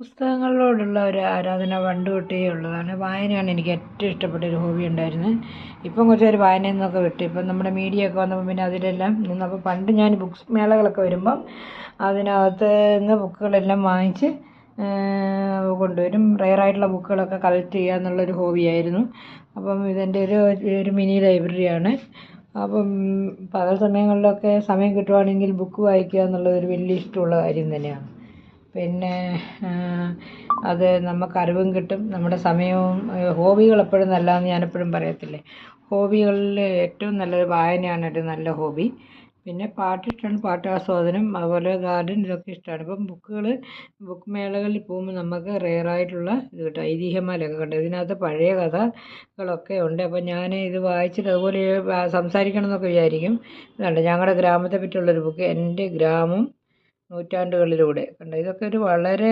പുസ്തകങ്ങളോടുള്ള ഒരു ആരാധന പണ്ട് തൊട്ടേ ഉള്ളതാണ്. വായനയാണ് എനിക്ക് ഏറ്റവും ഇഷ്ടപ്പെട്ട ഒരു ഹോബി ഉണ്ടായിരുന്നത്. ഇപ്പം കുറച്ച് പേര് വായനയിൽ നിന്നൊക്കെ വിട്ടു ഇപ്പം നമ്മുടെ മീഡിയ ഒക്കെ വന്നപ്പോൾ പിന്നെ അതിലെല്ലാം നിന്നപ്പോൾ പണ്ട് ഞാൻ ബുക്സ് മേളകളൊക്കെ വരുമ്പം അതിനകത്ത് നിന്ന് ബുക്കുകളെല്ലാം വാങ്ങിച്ച് കൊണ്ടുവരും. റെയറായിട്ടുള്ള ബുക്കുകളൊക്കെ കളക്ട് ചെയ്യുക എന്നുള്ളൊരു ഹോബിയായിരുന്നു അപ്പം ഇതെന്റെ ഒരു ഒരു മിനി ലൈബ്രറിയാണ് അപ്പം പകൽ സമയങ്ങളിലൊക്കെ സമയം കിട്ടുവാണെങ്കിൽ ബുക്ക് വായിക്കുക എന്നുള്ളത് ഒരു വലിയ ഇഷ്ടമുള്ള കാര്യം തന്നെയാണ്. പിന്നെ അത് നമുക്ക് അറിവും കിട്ടും. നമ്മുടെ സമയവും ഹോബികൾ എപ്പോഴും നല്ലതാണെന്ന് ഞാൻ എപ്പോഴും പറയത്തില്ലേ? ഹോബികളിൽ ഏറ്റവും നല്ലത് വായനയാണ് ഒരു നല്ല ഹോബി. പിന്നെ പാട്ട് ഇഷ്ടമാണ് പാട്ടാസ്വാദനം അതുപോലെ ഗാർഡൻ ഇതൊക്കെ ഇഷ്ടമാണ്. ഇപ്പം ബുക്കുകൾ ബുക്ക് മേളകളിൽ പോകുമ്പോൾ നമുക്ക് റെയറായിട്ടുള്ള ഇത് കിട്ടും ഐതിഹ്യമാലയൊക്കെ കണ്ടു ഇതിനകത്ത് പഴയ കഥകളൊക്കെ ഉണ്ട്. അപ്പം ഞാൻ ഇത് വായിച്ചിട്ട് അതുപോലെ സംസാരിക്കണം എന്നൊക്കെ വിചാരിക്കും. ഇതുണ്ട് ഞങ്ങളുടെ ഗ്രാമത്തെ പറ്റിയുള്ളൊരു ബുക്ക് എന്റെ ഗ്രാമം നൂറ്റാണ്ടുകളിലൂടെ. കണ്ടോ? ഇതൊക്കെ ഒരു വളരെ